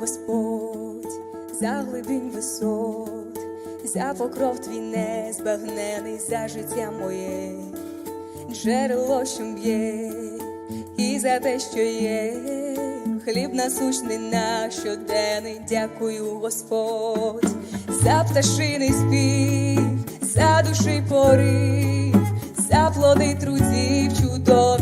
Господь, за глибинь висот, за покров твій незбагнений, за життя моє, джерело, що б'є, і за те, що є, хліб насущний наш щоденний, дякую, Господь, за пташиний спів, за душі порив, за плоди трудів чудові,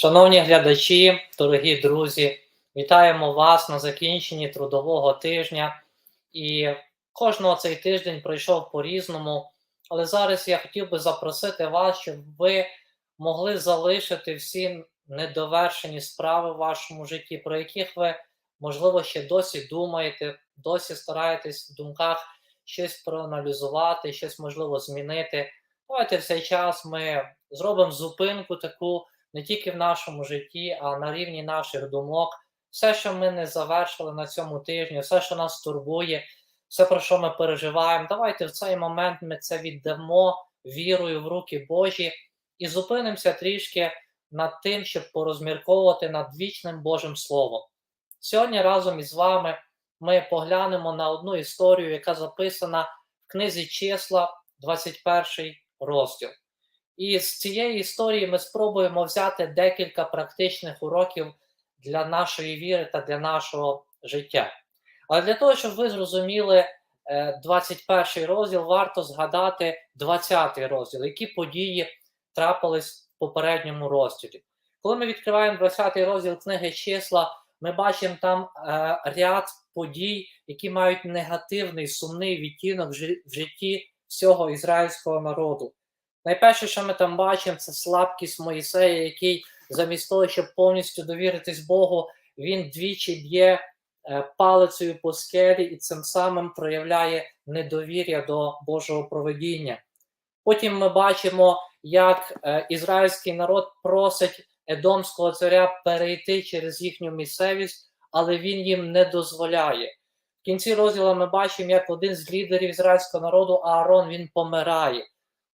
Шановні глядачі, дорогі друзі, вітаємо вас на закінченні трудового тижня. І кожного цей тиждень пройшов по-різному. Але зараз я хотів би запросити вас, щоб ви могли залишити всі недовершені справи в вашому житті, про яких ви, можливо, ще досі думаєте, досі стараєтесь в думках щось проаналізувати, щось можливо змінити. Давайте в цей час ми зробимо зупинку таку не тільки в нашому житті, а на рівні наших думок. Все, що ми не завершили на цьому тижні, все, що нас турбує, все, про що ми переживаємо, давайте в цей момент ми це віддамо вірою в руки Божі і зупинимося трішки над тим, щоб порозмірковувати над вічним Божим Словом. Сьогодні разом із вами ми поглянемо на одну історію, яка записана в книзі числа, 21 розділ. І з цієї історії ми спробуємо взяти декілька практичних уроків для нашої віри та для нашого життя. Але для того, щоб ви зрозуміли е, 21 розділ, варто згадати 20 розділ, які події трапились в попередньому розділі. Коли ми відкриваємо 20 розділ книги числа, ми бачимо там е, ряд подій, які мають негативний сумний відтінок в житті всього ізраїльського народу. Найперше, що ми там бачимо, це слабкість Моїсея, який замість того, щоб повністю довіритись Богу, він двічі б'є е, палицею по скелі і цим самим проявляє недовір'я до Божого проведіння. Потім ми бачимо, як е, ізраїльський народ просить Едомського царя перейти через їхню місцевість, але він їм не дозволяє. В кінці розділу ми бачимо, як один з лідерів ізраїльського народу, Аарон, він помирає.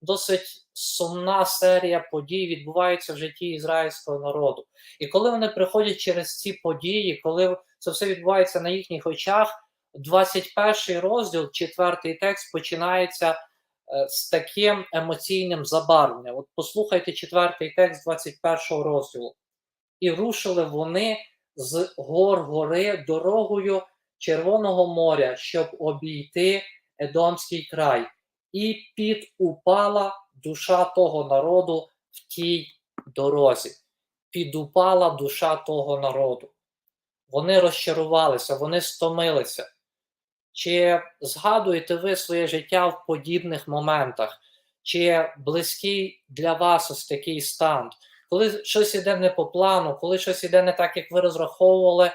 Досить сумна серія подій відбувається в житті ізраїльського народу. І коли вони приходять через ці події, коли це все відбувається на їхніх очах, 21 розділ, четвертий текст, починається е, з таким емоційним забарвленням. От послухайте четвертий текст 21 розділу. І рушили вони з гор гори дорогою Червоного моря, щоб обійти Едомський край і підупала душа того народу в тій дорозі. Підупала душа того народу. вони розчарувалися, вони стомилися. Чи згадуєте ви своє життя в подібних моментах? Чи близький для вас ось такий стан? Коли щось іде не по плану, коли щось іде не так, як ви розраховували,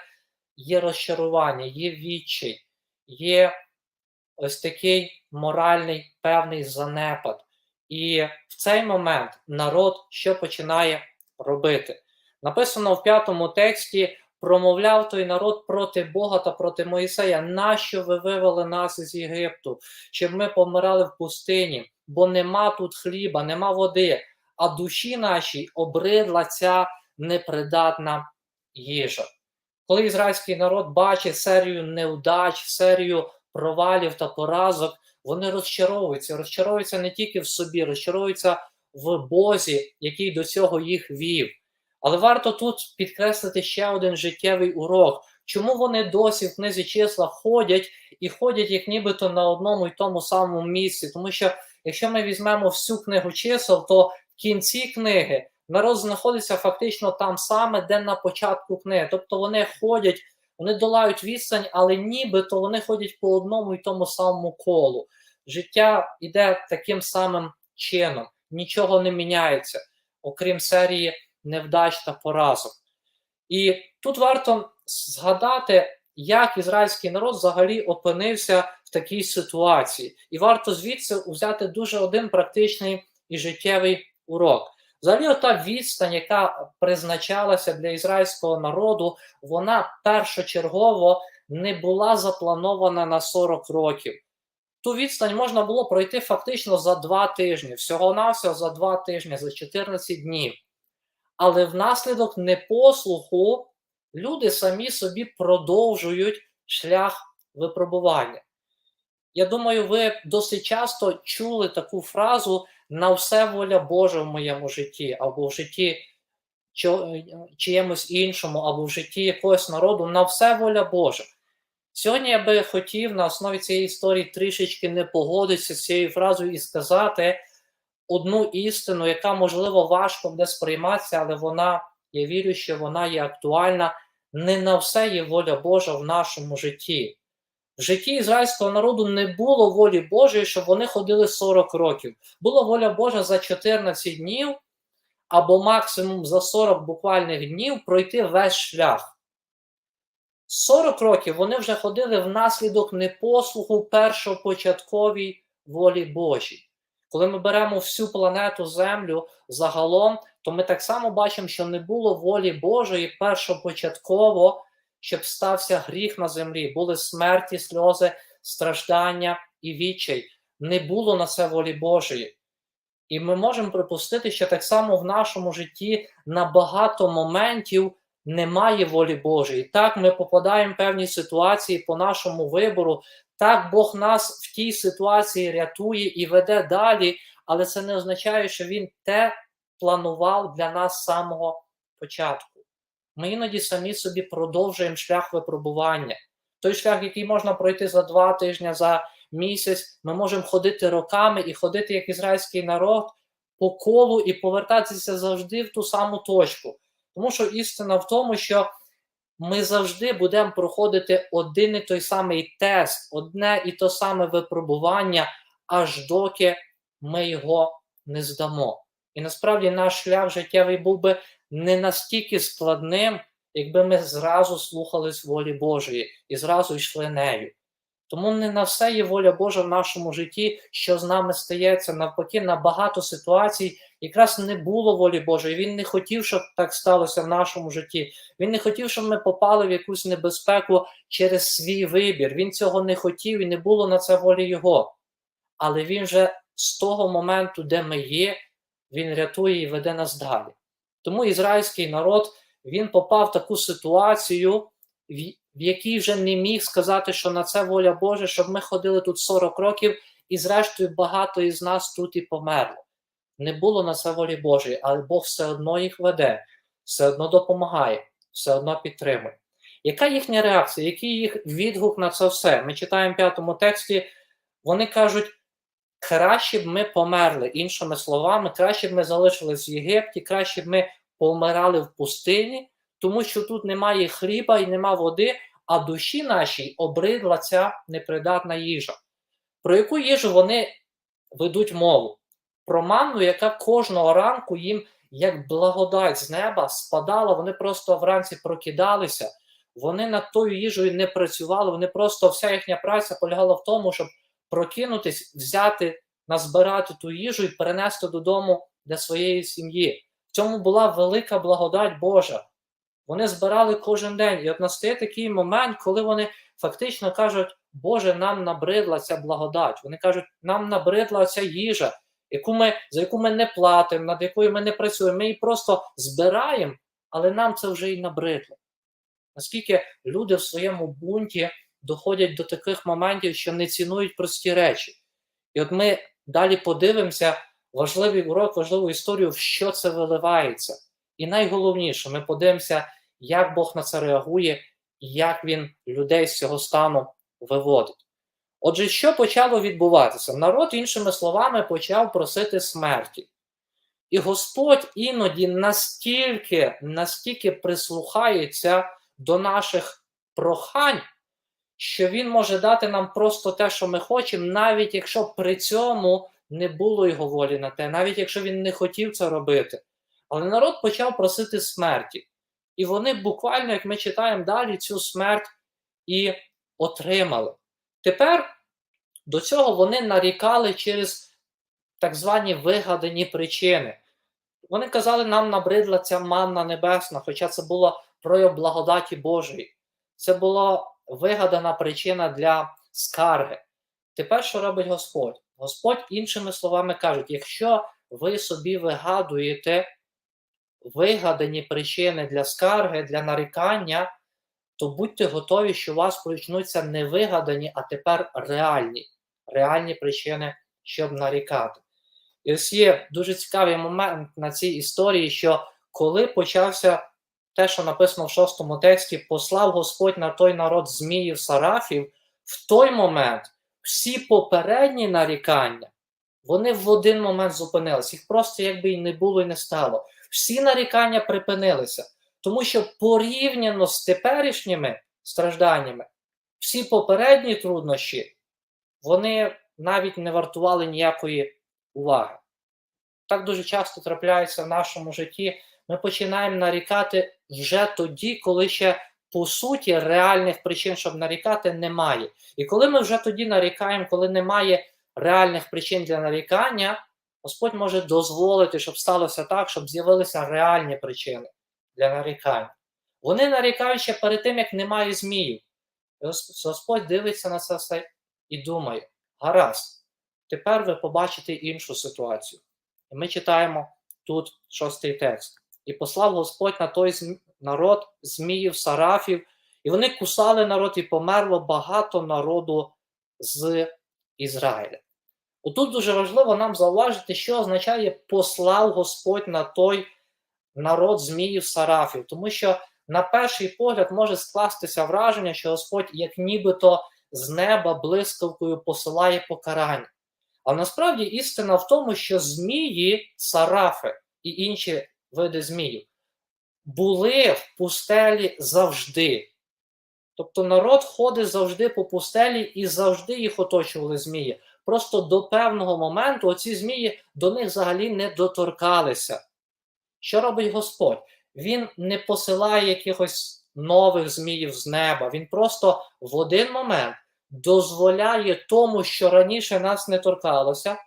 є розчарування, є відчай, є ось такий моральний певний занепад. І в цей момент народ що починає робити? Написано в п'ятому тексті: промовляв той народ проти Бога та проти Моїсея. Нащо ви вивели нас із Єгипту, щоб ми помирали в пустині, бо нема тут хліба, нема води, а душі нашій обридла ця непридатна їжа. Коли ізраїльський народ бачить серію невдач, серію провалів та поразок, вони розчаровуються. Розчаровуються не тільки в собі, розчаровуються в Бозі, який до цього їх вів. Але варто тут підкреслити ще один життєвий урок. Чому вони досі в книзі числа ходять і ходять як нібито на одному й тому самому місці? Тому що якщо ми візьмемо всю книгу чисел, то в кінці книги народ знаходиться фактично там саме, де на початку книги. Тобто вони ходять, вони долають відстань, але нібито вони ходять по одному й тому самому колу. Життя йде таким самим чином, нічого не міняється, окрім серії невдач та поразок. І тут варто згадати, як ізраїльський народ взагалі опинився в такій ситуації. І варто звідси взяти дуже один практичний і життєвий урок. Взагалі, ота відстань, яка призначалася для ізраїльського народу, вона першочергово не була запланована на 40 років. Ту відстань можна було пройти фактично за два тижні, всього-навсього за два тижні, за 14 днів. Але внаслідок непослуху люди самі собі продовжують шлях випробування. Я думаю, ви досить часто чули таку фразу на все воля Божа в моєму житті, або в житті чиємусь іншому, або в житті якогось народу, на все воля Божа. Сьогодні я би хотів на основі цієї історії трішечки не погодитися з цією фразою і сказати одну істину, яка, можливо, важко буде сприйматися, але вона, я вірю, що вона є актуальна. Не на все є воля Божа в нашому житті. В житті ізраїльського народу не було волі Божої, щоб вони ходили 40 років. Була воля Божа за 14 днів або максимум за 40 буквальних днів пройти весь шлях. 40 років вони вже ходили внаслідок непослуху першопочатковій волі Божій. Коли ми беремо всю планету Землю загалом, то ми так само бачимо, що не було волі Божої першопочатково, щоб стався гріх на землі. Були смерті, сльози, страждання і відчай. Не було на це волі Божої. І ми можемо припустити, що так само в нашому житті на багато моментів немає волі Божої. Так, ми попадаємо в певні ситуації по нашому вибору. Так, Бог нас в тій ситуації рятує і веде далі, але це не означає, що Він те планував для нас з самого початку. Ми іноді самі собі продовжуємо шлях випробування. Той шлях, який можна пройти за два тижні, за місяць, ми можемо ходити роками і ходити як ізраїльський народ по колу і повертатися завжди в ту саму точку. Тому що істина в тому, що ми завжди будемо проходити один і той самий тест, одне і то саме випробування, аж доки ми його не здамо. І насправді наш шлях життєвий був би не настільки складним, якби ми зразу слухались волі Божої і зразу йшли нею. Тому не на все є воля Божа в нашому житті, що з нами стається. Навпаки, на багато ситуацій якраз не було волі Божої. Він не хотів, щоб так сталося в нашому житті. Він не хотів, щоб ми попали в якусь небезпеку через свій вибір. Він цього не хотів і не було на це волі Його. Але він вже з того моменту, де ми є, він рятує і веде нас далі. Тому ізраїльський народ він попав в таку ситуацію, в якій вже не міг сказати, що на це воля Божа, щоб ми ходили тут 40 років, і, зрештою, багато із нас тут і померло. Не було на це волі Божої, але Бог все одно їх веде, все одно допомагає, все одно підтримує. Яка їхня реакція? Який їх відгук на це все? Ми читаємо в п'ятому тексті, вони кажуть, краще б ми померли. Іншими словами, краще б ми залишились в Єгипті, краще б ми помирали в пустині, тому що тут немає хліба і нема води, а душі нашій обридла ця непридатна їжа. Про яку їжу вони ведуть мову? Про манну, яка кожного ранку їм як благодать з неба спадала, вони просто вранці прокидалися, вони над тою їжею не працювали, вони просто вся їхня праця полягала в тому, щоб прокинутись, взяти, назбирати ту їжу і перенести додому для своєї сім'ї. В цьому була велика благодать Божа. Вони збирали кожен день. І от настає такий момент, коли вони фактично кажуть, Боже, нам набридла ця благодать. Вони кажуть, нам набридла ця їжа, яку ми, за яку ми не платимо, над якою ми не працюємо. Ми її просто збираємо, але нам це вже і набридло. Наскільки люди в своєму бунті доходять до таких моментів, що не цінують прості речі. І от ми далі подивимося важливий урок, важливу історію, в що це виливається. І найголовніше, ми подивимося, як Бог на це реагує і як він людей з цього стану виводить. Отже, що почало відбуватися? Народ, іншими словами, почав просити смерті. І Господь іноді настільки, настільки прислухається до наших прохань, що Він може дати нам просто те, що ми хочемо, навіть якщо при цьому не було його волі на те, навіть якщо він не хотів це робити. Але народ почав просити смерті. І вони буквально, як ми читаємо далі, цю смерть і отримали. Тепер до цього вони нарікали через так звані вигадані причини. Вони казали, нам набридла ця манна небесна, хоча це було прояв благодаті Божої. Це була вигадана причина для скарги. Тепер що робить Господь? Господь, іншими словами, каже, якщо ви собі вигадуєте вигадані причини для скарги, для нарікання, то будьте готові, що у вас почнуться не вигадані, а тепер реальні, реальні причини, щоб нарікати. І ось є дуже цікавий момент на цій історії, що коли почався те, що написано в шостому тексті, послав Господь на той народ Зміїв Сарафів, в той момент всі попередні нарікання, вони в один момент зупинилися. Їх просто якби і не було і не стало. Всі нарікання припинилися, тому що порівняно з теперішніми стражданнями, всі попередні труднощі, вони навіть не вартували ніякої уваги. Так дуже часто трапляється в нашому житті. Ми починаємо нарікати вже тоді, коли ще по суті реальних причин, щоб нарікати, немає. І коли ми вже тоді нарікаємо, коли немає реальних причин для нарікання, Господь може дозволити, щоб сталося так, щоб з'явилися реальні причини для нарікання. Вони нарікають ще перед тим, як немає зміїв. І Господь дивиться на це все і думає: гаразд, тепер ви побачите іншу ситуацію. І ми читаємо тут шостий текст. І послав Господь на той народ зміїв, сарафів, і вони кусали народ, і померло багато народу з Ізраїля. Отут дуже важливо нам зауважити, що означає послав Господь на той народ зміїв сарафів, тому що на перший погляд може скластися враження, що Господь, як нібито з неба блискавкою посилає покарання. А насправді істина в тому, що змії, сарафи і інші види зміїв були в пустелі завжди. Тобто народ ходить завжди по пустелі і завжди їх оточували змії. Просто до певного моменту оці змії до них взагалі не доторкалися. Що робить Господь? Він не посилає якихось нових зміїв з неба. Він просто в один момент дозволяє тому, що раніше нас не торкалося,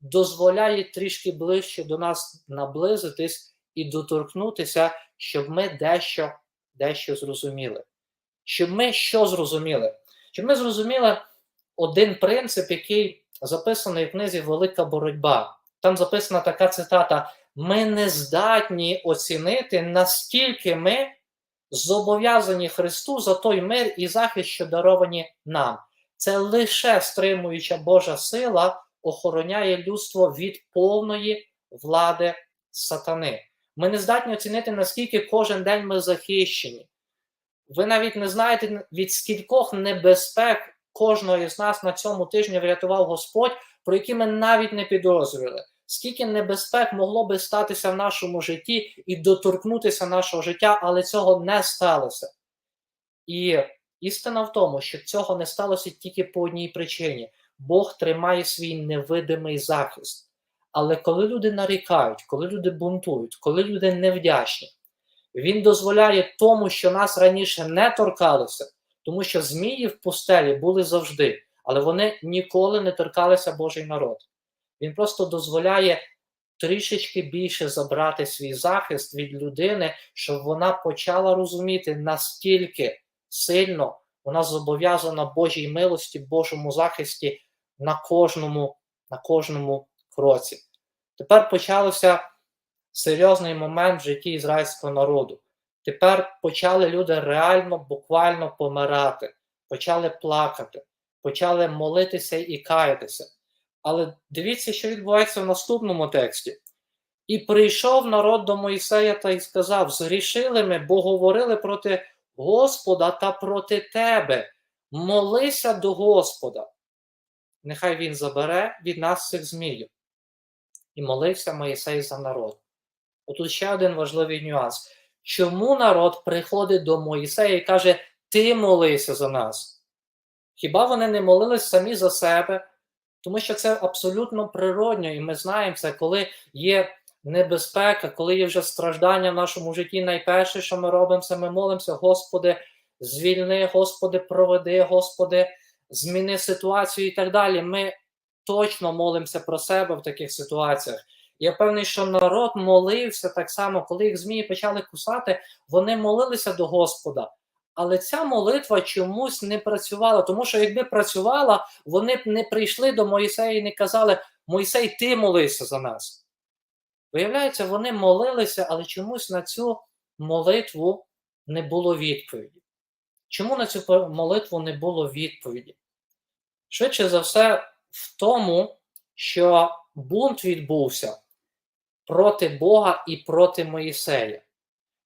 дозволяє трішки ближче до нас наблизитись і доторкнутися, щоб ми дещо, дещо зрозуміли. Щоб ми що зрозуміли? Щоб ми зрозуміли один принцип, який записаний в книзі Велика боротьба. Там записана така цитата: ми не здатні оцінити, наскільки ми зобов'язані Христу за той мир і захист, що даровані нам. Це лише стримуюча Божа сила охороняє людство від повної влади сатани. Ми не здатні оцінити, наскільки кожен день ми захищені. Ви навіть не знаєте, від скількох небезпек кожного із нас на цьому тижні врятував Господь, про які ми навіть не підозрювали. скільки небезпек могло би статися в нашому житті і доторкнутися нашого життя, але цього не сталося. І істина в тому, що цього не сталося тільки по одній причині: Бог тримає свій невидимий захист. Але коли люди нарікають, коли люди бунтують, коли люди невдячні, він дозволяє тому, що нас раніше не торкалося, тому що змії в пустелі були завжди, але вони ніколи не торкалися Божий народ. Він просто дозволяє трішечки більше забрати свій захист від людини, щоб вона почала розуміти, наскільки сильно вона зобов'язана Божій милості, Божому захисті на кожному, на кожному кроці. Тепер почався серйозний момент в житті ізраїльського народу. Тепер почали люди реально, буквально помирати, почали плакати, почали молитися і каятися. Але дивіться, що відбувається в наступному тексті. І прийшов народ до Моїсея та й сказав: Згрішили ми, бо говорили проти Господа та проти тебе. Молися до Господа. Нехай він забере від нас цих зміїв. І молився Моїсей за народ. Отут ще один важливий нюанс. Чому народ приходить до Моїсея і каже: Ти молися за нас? Хіба вони не молились самі за себе? Тому що це абсолютно природньо, і ми знаємо це, коли є небезпека, коли є вже страждання в нашому житті, найперше, що ми робимо, це ми молимося, Господи, звільни, Господи, проведи, Господи, зміни ситуацію і так далі. Ми точно молимося про себе в таких ситуаціях. Я певний, що народ молився так само, коли їх змії почали кусати, вони молилися до Господа. Але ця молитва чомусь не працювала, тому що якби працювала, вони б не прийшли до Моїсея і не казали: Мойсей, ти молися за нас. Виявляється, вони молилися, але чомусь на цю молитву не було відповіді. Чому на цю молитву не було відповіді? Швидше за все, в тому, що бунт відбувся проти Бога і проти Моїсея.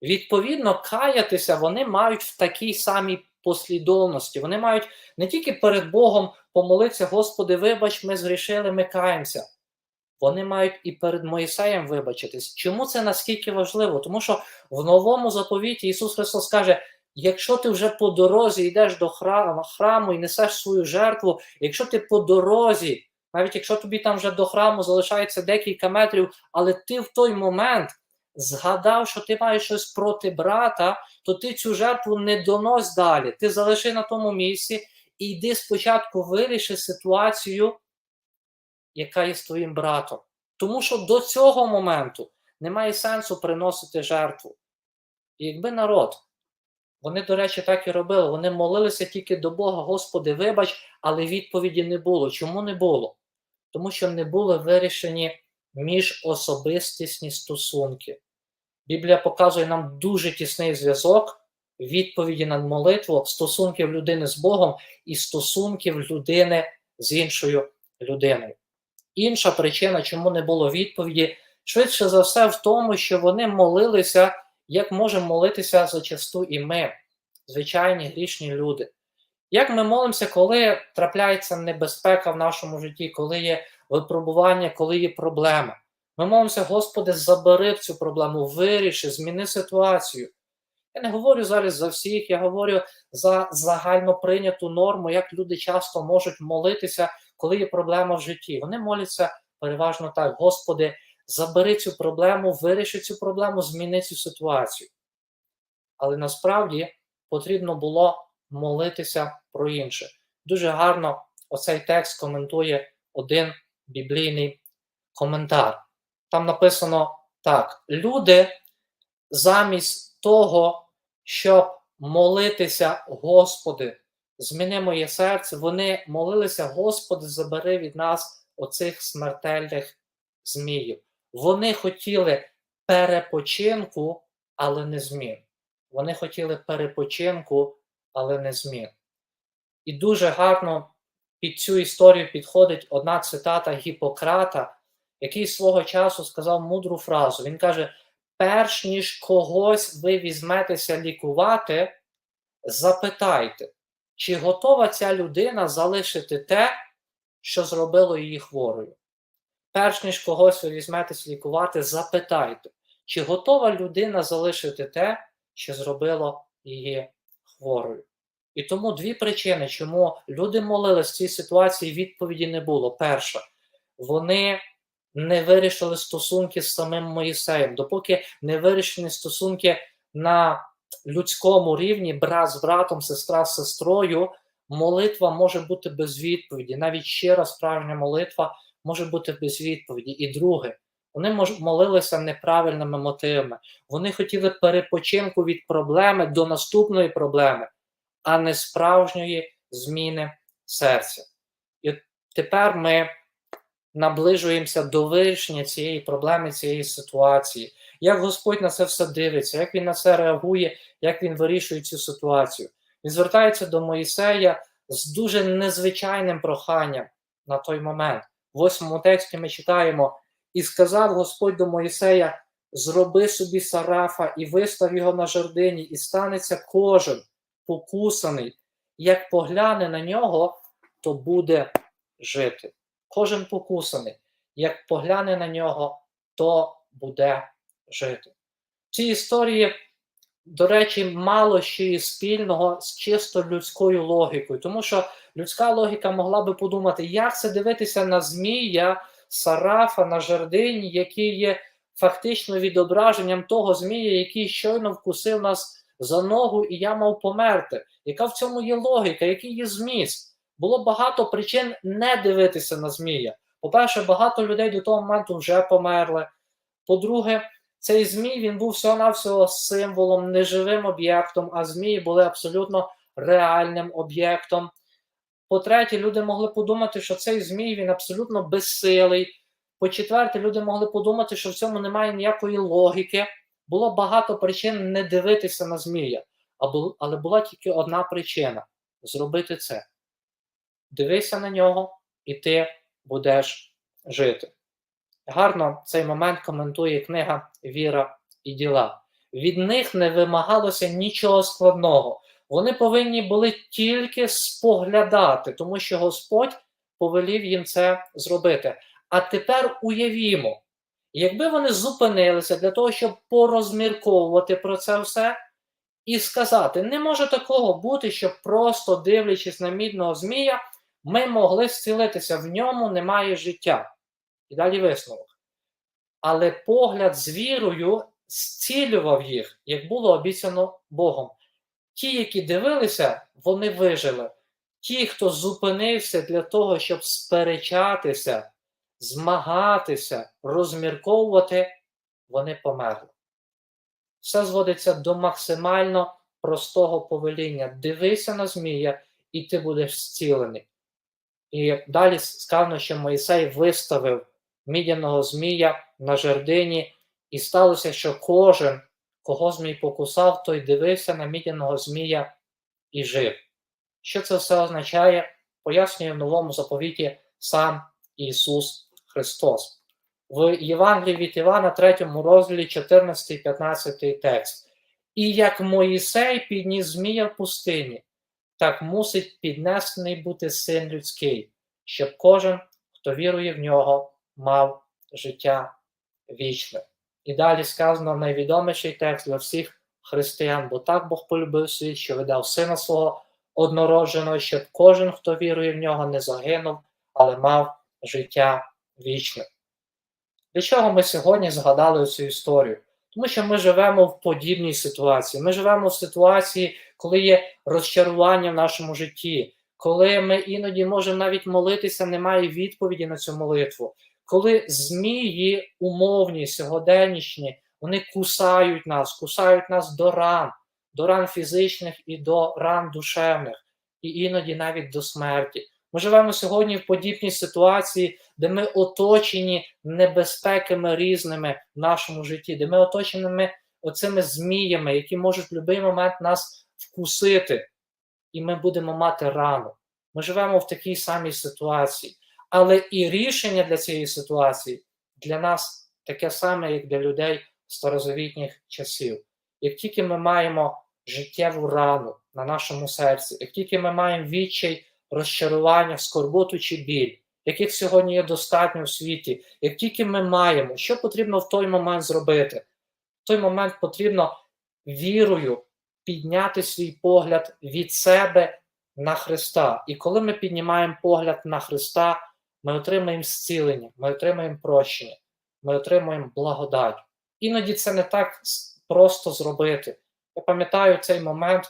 Відповідно, каятися вони мають в такій самій послідовності. Вони мають не тільки перед Богом помолитися, Господи, вибач, ми згрішили, ми каємося. Вони мають і перед Моїсеєм вибачитись. Чому це наскільки важливо? Тому що в новому заповіті Ісус Христос каже: якщо ти вже по дорозі йдеш до храму, храму і несеш свою жертву, якщо ти по дорозі, навіть якщо тобі там вже до храму залишається декілька метрів, але ти в той момент згадав, що ти маєш щось проти брата, то ти цю жертву не донось далі. Ти залиши на тому місці і йди спочатку виріши ситуацію, яка є з твоїм братом. Тому що до цього моменту немає сенсу приносити жертву. І якби народ, вони, до речі, так і робили, вони молилися тільки до Бога, Господи, вибач, але відповіді не було. Чому не було? Тому що не були вирішені міжособистісні стосунки. Біблія показує нам дуже тісний зв'язок відповіді на молитву, стосунків людини з Богом і стосунків людини з іншою людиною. Інша причина, чому не було відповіді, швидше за все, в тому, що вони молилися, як можемо молитися зачасту і ми, звичайні грішні люди. Як ми молимося, коли трапляється небезпека в нашому житті, коли є випробування, коли є проблема? Ми молимося, Господи, забери цю проблему, виріши, зміни ситуацію. Я не говорю зараз за всіх, я говорю за загально прийняту норму, як люди часто можуть молитися, коли є проблема в житті. Вони моляться переважно так: Господи, забери цю проблему, виріши цю проблему, зміни цю ситуацію. Але насправді потрібно було молитися про інше. Дуже гарно оцей текст коментує один біблійний коментар. Там написано так: люди замість того, щоб молитися, Господи, зміни моє серце, вони молилися, Господи, забери від нас оцих смертельних зміїв. Вони хотіли перепочинку, але не змін. Вони хотіли перепочинку, але не змін. І дуже гарно під цю історію підходить одна цитата Гіппократа, який свого часу сказав мудру фразу. Він каже: перш ніж когось ви візьметеся лікувати, запитайте, чи готова ця людина залишити те, що зробило її хворою. Перш ніж когось ви візьметесь лікувати, запитайте, чи готова людина залишити те, що зробило її хворою. І тому дві причини, чому люди молились в цій ситуації, відповіді не було. Перша, вони не вирішили стосунки з самим Моїсеєм, допоки не вирішені стосунки на людському рівні, брат з братом, сестра з сестрою, молитва може бути без відповіді. Навіть щира справжня молитва може бути без відповіді. І друге, вони молилися неправильними мотивами. Вони хотіли перепочинку від проблеми до наступної проблеми, а не справжньої зміни серця. І от тепер ми наближуємося до вирішення цієї проблеми, цієї ситуації. Як Господь на це все дивиться, як він на це реагує, як він вирішує цю ситуацію. Він звертається до Моїсея з дуже незвичайним проханням на той момент. В восьмому тексті ми читаємо: і сказав Господь до Моїсея: зроби собі сарафа і вистав його на жердині, і станеться кожен покусаний, як погляне на нього, то буде жити. Кожен покусаний, як погляне на нього, то буде жити. В цій історії, до речі, мало що і спільного з чисто людською логікою, тому що людська логіка могла би подумати, як це дивитися на змія, сарафа на жердині, який є фактично відображенням того змія, який щойно вкусив нас за ногу, і я мав померти. Яка в цьому є логіка, який є зміст? Було багато причин не дивитися на змія. По-перше, багато людей до того моменту вже померли. По-друге, цей змій він був всього-навсього символом, неживим об'єктом, а змії були абсолютно реальним об'єктом. По-третє, люди могли подумати, що цей змій він абсолютно безсилий. По-четверте, люди могли подумати, що в цьому немає ніякої логіки. Було багато причин не дивитися на змія. Але була тільки одна причина зробити це. Дивися на нього, і ти будеш жити. Гарно цей момент коментує книга Віра і діла. Від них не вимагалося нічого складного. Вони повинні були тільки споглядати, тому що Господь повелів їм це зробити. А тепер уявімо, якби вони зупинилися для того, щоб порозмірковувати про це все і сказати: не може такого бути, щоб просто дивлячись на мідного змія, ми могли зцілитися, в ньому немає життя. І далі висновок. Але погляд з вірою зцілював їх, як було обіцяно Богом. Ті, які дивилися, вони вижили. Ті, хто зупинився для того, щоб сперечатися, змагатися, розмірковувати, вони померли. Все зводиться до максимально простого повеління. Дивися на змія, і ти будеш зцілений. І далі сказано, що Моїсей виставив мідяного змія на жердині, і сталося, що кожен, кого змій покусав, той дивився на мідяного змія і жив. Що це все означає, пояснює в новому заповіті сам Ісус Христос. В Євангелії від Івана, 3 розділі 14, 15 текст. І як Моїсей підніс змія в пустині, так мусить піднесений бути син людський, щоб кожен, хто вірує в нього, мав життя вічне. І далі сказано найвідоміший текст для всіх християн, бо так Бог полюбив світ, що видав сина свого однородженого, щоб кожен, хто вірує в нього, не загинув, але мав життя вічне. Для чого ми сьогодні згадали цю історію? Тому що ми живемо в подібній ситуації. Ми живемо в ситуації, коли є розчарування в нашому житті, коли ми іноді можемо навіть молитися, немає відповіді на цю молитву. Коли змії умовні, сьогоденнішні, вони кусають нас, кусають нас до ран, до ран фізичних і до ран душевних, і іноді навіть до смерті. Ми живемо сьогодні в подібній ситуації, де ми оточені небезпеками різними в нашому житті, де ми оточені оцими зміями, які можуть в будь-який момент нас вкусити, і ми будемо мати рану. Ми живемо в такій самій ситуації. Але і рішення для цієї ситуації для нас таке саме, як для людей старозавітніх часів. Як тільки ми маємо життєву рану на нашому серці, як тільки ми маємо відчай, розчарування, скорботу чи біль, яких сьогодні є достатньо в світі, як тільки ми маємо, що потрібно в той момент зробити? В той момент потрібно вірою підняти свій погляд від себе на Христа. І коли ми піднімаємо погляд на Христа, ми отримаємо зцілення, ми отримаємо прощення, ми отримуємо благодать. Іноді це не так просто зробити. Я пам'ятаю цей момент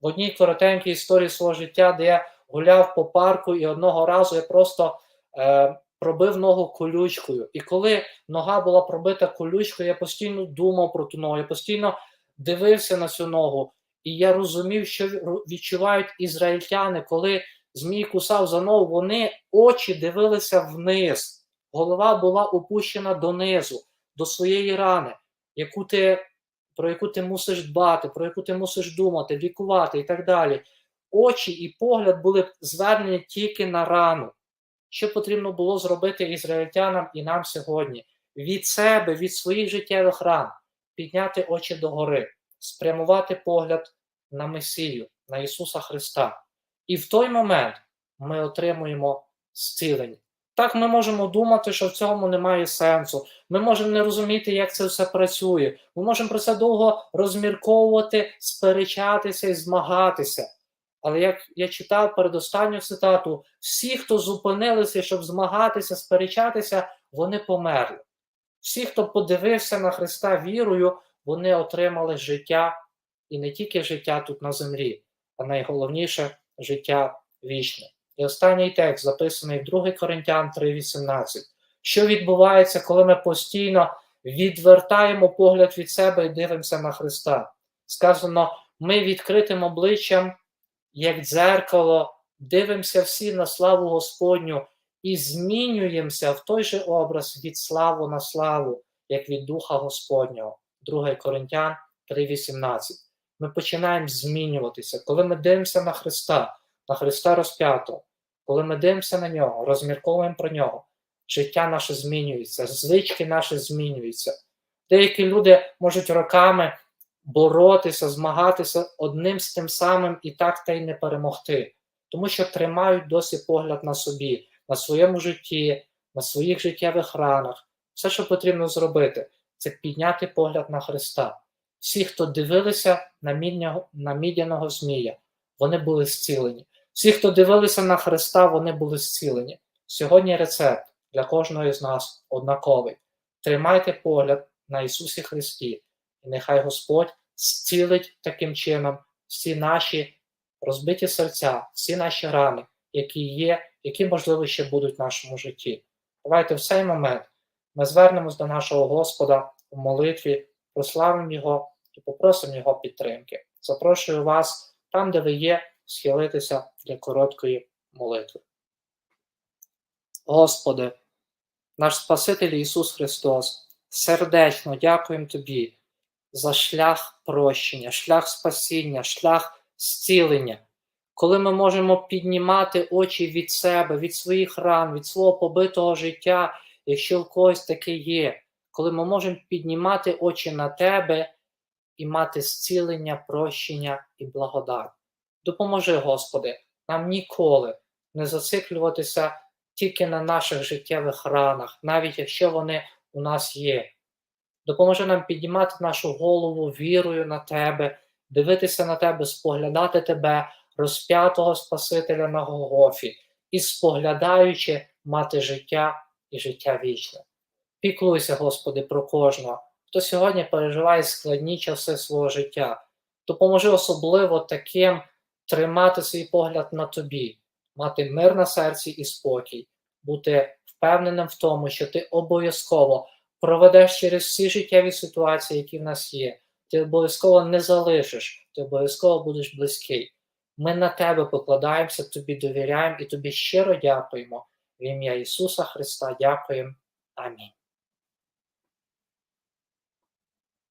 в одній коротенькій історії свого життя, де я гуляв по парку, і одного разу я просто е, пробив ногу колючкою. І коли нога була пробита колючкою, я постійно думав про ту ногу, я постійно дивився на цю ногу. І я розумів, що відчувають ізраїльтяни, коли Змій кусав за ногу, вони очі дивилися вниз. Голова була опущена донизу, до своєї рани, яку ти, про яку ти мусиш дбати, про яку ти мусиш думати, лікувати і так далі. Очі і погляд були звернені тільки на рану. Що потрібно було зробити ізраїльтянам і нам сьогодні? Від себе, від своїх життєвих ран, підняти очі догори, спрямувати погляд на Месію, на Ісуса Христа. І в той момент ми отримуємо зцілення. Так, ми можемо думати, що в цьому немає сенсу. Ми можемо не розуміти, як це все працює. Ми можемо про це довго розмірковувати, сперечатися і змагатися. Але як я читав передостанню цитату, всі, хто зупинилися, щоб змагатися, сперечатися, вони померли. Всі, хто подивився на Христа вірою, вони отримали життя і не тільки життя тут на землі, а найголовніше життя вічне. І останній текст записаний в 2 Коринтян 3:18. Що відбувається, коли ми постійно відвертаємо погляд від себе і дивимося на Христа? Сказано, ми відкритим обличчям, як дзеркало, дивимося всі на славу Господню і змінюємося в той же образ від славу на славу, як від Духа Господнього. 2 Коринтян 3:18. Ми починаємо змінюватися, коли ми дивимося на Христа, на Христа розп'ятого, коли ми дивимося на нього, розмірковуємо про нього, життя наше змінюється, звички наші змінюються. Деякі люди можуть роками боротися, змагатися одним з тим самим і так та й не перемогти, тому що тримають досі погляд на собі, на своєму житті, на своїх життєвих ранах. Все, що потрібно зробити, це підняти погляд на Христа. Всі, хто дивилися на мідняго, на мідяного змія, вони були зцілені. Всі, хто дивилися на Христа, вони були зцілені. Сьогодні рецепт для кожного з нас однаковий. Тримайте погляд на Ісусі Христі, і нехай Господь зцілить таким чином всі наші розбиті серця, всі наші рани, які є, які, можливо, ще будуть в нашому житті. Давайте в цей момент ми звернемось до нашого Господа у молитві, прославимо Його і попросимо Його підтримки. Запрошую вас там, де ви є, схилитися для короткої молитви. Господи, наш Спаситель Ісус Христос, сердечно дякуємо Тобі за шлях прощення, шлях спасіння, шлях зцілення, коли ми можемо піднімати очі від себе, від своїх ран, від свого побитого життя, якщо в когось таке є, коли ми можемо піднімати очі на Тебе і мати зцілення, прощення і благодать. Допоможи, Господи, нам ніколи не зациклюватися тільки на наших життєвих ранах, навіть якщо вони у нас є. Допоможи нам піднімати нашу голову вірою на Тебе, дивитися на Тебе, споглядати Тебе, розп'ятого Спасителя на Голгофі, і споглядаючи мати життя і життя вічне. Піклуйся, Господи, про кожного, хто сьогодні переживає складні часи свого життя. Допоможи особливо таким тримати свій погляд на тобі, мати мир на серці і спокій, бути впевненим в тому, що ти обов'язково проведеш через всі життєві ситуації, які в нас є. Ти обов'язково не залишиш, ти обов'язково будеш близький. Ми на тебе покладаємося, тобі довіряємо і тобі щиро дякуємо. В ім'я Ісуса Христа дякуємо. Амінь.